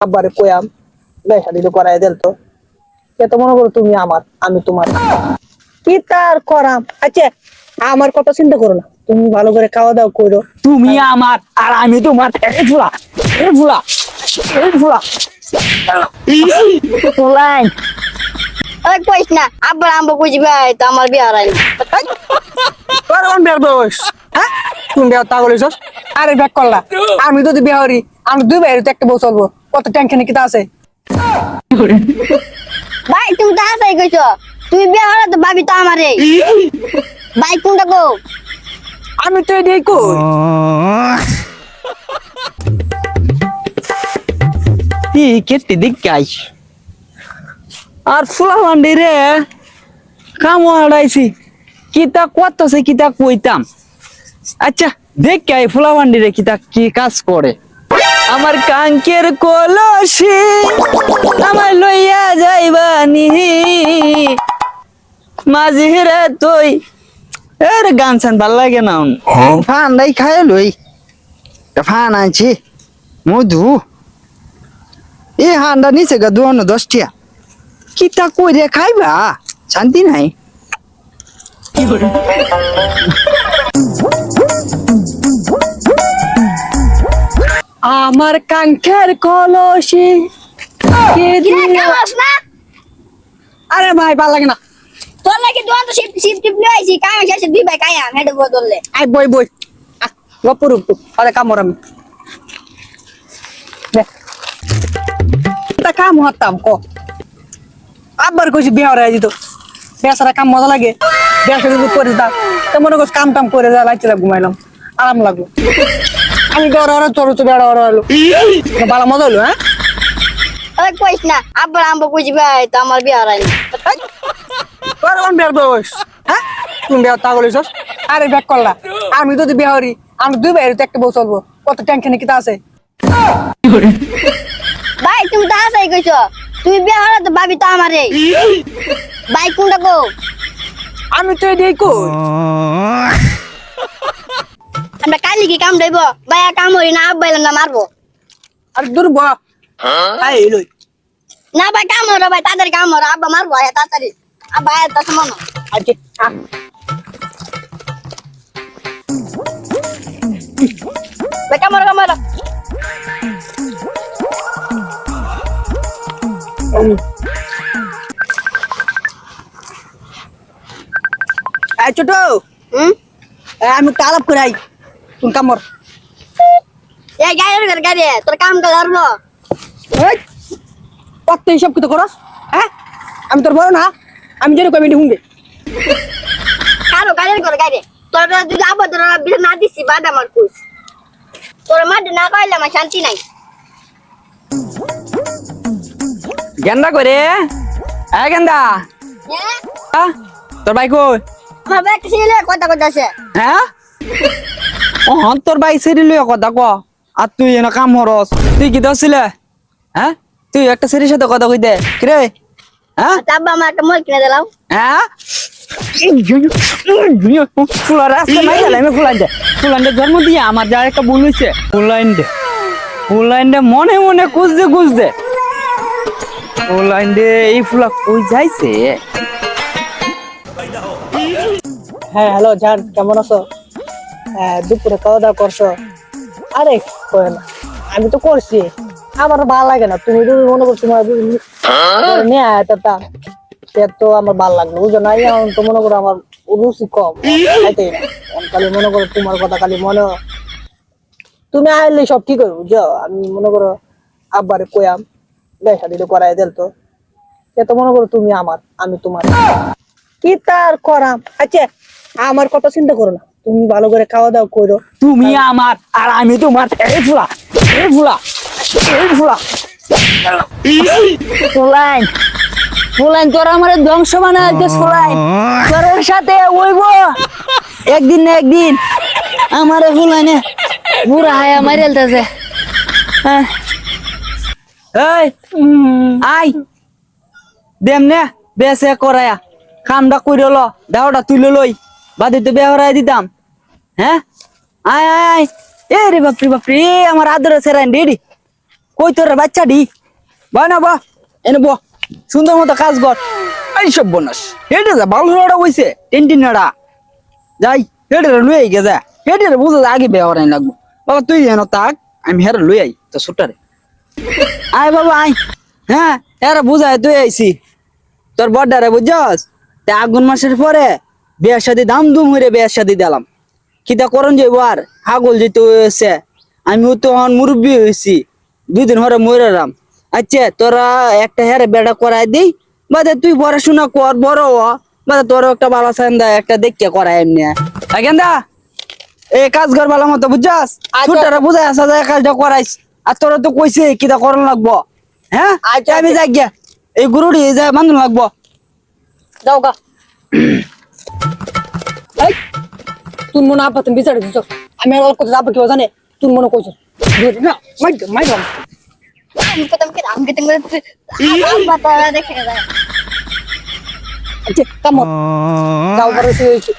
আব্বারে কয়াম বেসা দিলে করাই দিল তো। সে তো মনে করো তুমি আমার আমি তোমার। কি তার করাম? আচ্ছা আমার কথা চিন্তা করো না। তুমি ভালো করে খাওয়া দাওয়া করো। তুমি আমার আর আমি তোমার। এই ফুলা এই ফুলা এই ফুলা। ফুলাই। ওই কইস না আব্বার আম্বু কুজি ভাই তো আমার বিয়ে হারাই কোন বিয়ার বয়স? হ্যাঁ? তুমি বিয়ার তা বলিস আরে ব্যাক করলা আমি যদি বিয়া হরি আমি দুই বাইরে তো একটা বউ চলবো। কত টেনশনে কিতা আছে? ভাই তুমি তো হাসাই কইছো। তুমি বিয়ে হারা তো ভাবি তো আমারে। ভাই কোনটা গো আমি তো এটাই কই? ই কেটে দেখাইস আর ফুলা ভান্ডি রে কাম হারাইছি কিতা কতছে কিতা কইতাম। আচ্ছা দেখ কে ফুলা ভান্ডি রে কিতা কি কাজ করে। আমার কাঙ্কের কলসি আমার লইয়া যাইবানি মাঝিরে তুই এর গান সান ভালো লাগে না ফান নাই খায় লই। ফান আনছি মধু। এ হান্ডা নিচে গা দুয়ানো দশটিয়া। কিতা কইরে খাইবা? শান্তি নাই। কে কিরা দিল- কামাস কলসি। আরে ভাই ভালো লাগে না। তোর লাগে দুয়ান তো শিফট শিফট টিপ নিয়ে আইছি। কামে শেষে দুই ভাই কায়া হেডে বদললে আই বই বই। গপুর আরে কামর আমি দে। তা কাম হতাম ক। আবার কইছি বিয়া হয়ে যেত বেসারা কাম মজা লাগে। বেসা যদি করে দাও তো মনে করছি কাম টাম করে যা লাইতে ঘুমাইলাম। আরাম লাগল। আমি ডর ওরা তোর তো বেড়া ওরা হলো ভালো মজা হলো হ্যাঁ? ওই কইস না আম্বু কুজি ভাই তো আমার বিয়ে হারাই তোর কোন বিয়ার বয়স হ্যাঁ? তুমি বিয়া তা বলিস আরে ব্যাক করলা আমি যদি বিয়া হরি আমি দুই বাইরে তো একটা বউ চলবো। কত টেনশনে কিতা আছে? ভাই তুমি তো হাসাই কইছো। তুমি বিয়ে হারা তো ভাবি তো আমারে। ভাই কোনটা গো আমি তো এটাই কই? আমরা কালি কি কাম দেব? ভাই আর কাম হই না আব্বা না মারবো। আরে দূর বা। আই লই। না ভাই কাম হলো ভাই তাড়াতাড়ি কাম হলো। আব্বা মারবো আয় তাড়াতাড়ি। আব্বা আয় তাতে মনো আজকে ভাই কাম হলো কাম হলো। ছোট। আমি তালাপ করে তুই কামর এই গাড়ি করে গাড়ি তোর কাম কা ধরবো এই কত হিসাব কিতো করস হ্যাঁ? আমি তোর বড় না আমি যেন কমিটি হুঙ্গে কারও গাড়ি করে গাড়ি তোর যদি তোর না দিছি বাদ আমার কুস তোর মাঠে না কইলে আমার শান্তি নাই। গেন্দা করে এ গেন্দা। হ্যাঁ? তোর ভাই কই? আমার ব্যাগ ছেলে কথা কথা আছে হ্যাঁ? ও হন তোর ভাই সেরি লইয়া কথা ক। আর তুই এনে কাম হরস তুই কি দছিলে হ্যাঁ তুই একটা সেরির সাথে কথা কই দে। কিরে হ্যাঁ আব্বা আমার একটা মই কিনে দিলাম হ্যাঁ আমার যা একটা ভুল হয়েছে ফুলাইন দে। ফুলাইন দে মনে মনে খুঁজতে খুঁজতে ফুলাইন দে এই ফুলা কই যাইছে? হ্যাঁ হ্যালো জান কেমন আছো? দুপুরে খাওয়া দাওয়া করছ? আরে কয় না। আমি তো করছি। আমার ভালো লাগে না। তুমি যদি মনে করছ নিয়ে আয়তা সে তো আমার ভালো লাগল বুঝো না? এখন তো মনে করো আমার রুচি কম। খাইতেই না মনে করো তোমার কথা খালি মনে। তুমি আইলে সব ঠিক করব বুঝছ আমি মনে করো আব্বারে কয়াম বেসা দিলে করাই দিল তো। সে তো মনে করো তুমি আমার আমি তোমার। কি তার করাম? আচ্ছা আমার কথা চিন্তা করো না। তুমি ভালো করে খাওয়া দাওয়া করো। তুমি আমার আর আমি তোমার এই ফুলা এই ফুলা এই ফুলা। ফুলাইন ফুলাইন তোর আমার ধ্বংস বানায় ফুলাইন। তোর সাথে ওইব একদিন না একদিন। আমার ফুলাইনে বুড়া হায়া মারিলতেছে হ্যাঁ। এই আই দেমনে বেসে করায়া। কামটা কইরো ল দাওটা তুলে লই। বাদিতে বেহরাই দিতাম। হ্যাঁ? আয় আয় এ রে বাপরে বাপরে আমার আদর সেরাইন রেডি কই তোর বাচ্চাটি বা না বা এনে ব সুন্দর মতো কাজ কর। এই সব বনাস। হেঁটে যা ভালো রোডা বইছে টেন্টিন নাড়া যাই হেঁটে লুই গে যা। হেঁটে বুঝা আগে বেওয়ার লাগবো। বাবা, তুই যেন তাক আমি হেরে লুই আই তো সুটারে আয় বাবা, আয়। হ্যাঁ হেরা বুঝায় তুই আইছি তোর বড্ডারে বুঝছস? তা আগুন মাসের পরে বিয়ার সাথে দাম দুম হইরে বিয়ার সাথে দিলাম। কিতা করন যে আর? হাগল যেতে হয়েছে। আমি তো হন মুরব্বী হয়েছি দুদিন হরে মরাম আচ্ছা তোরা একটা হেরে বেড়া করাই দিই। বাদে তুই পড়াশোনা কর বড় হ। বাদে তোর একটা বালা সান্দা একটা দেখকে করাই এমনি। গেন্দা এই কাজ ঘর ভালো মতো বুঝছস? ছোটরা বুঝাই আসা যায় কাজটা করাইস। আর তোরা তো কইছে কিতা করন লাগবো? হ্যাঁ? আচ্ছা আমি যাই গিয়া এই গুরুটি যায় বান্ধন লাগবো। যাও গা। তুই মনে আপা তুমি বিচারে দিছ। আমি আর কথা যাব কেউ জানে তুই মনে কইছ। না মাই মাই আমি কত আমি আমি কেটে করে আব্বা তোরা দেখে যায় আচ্ছা কাম যাও বড় হয়েছে।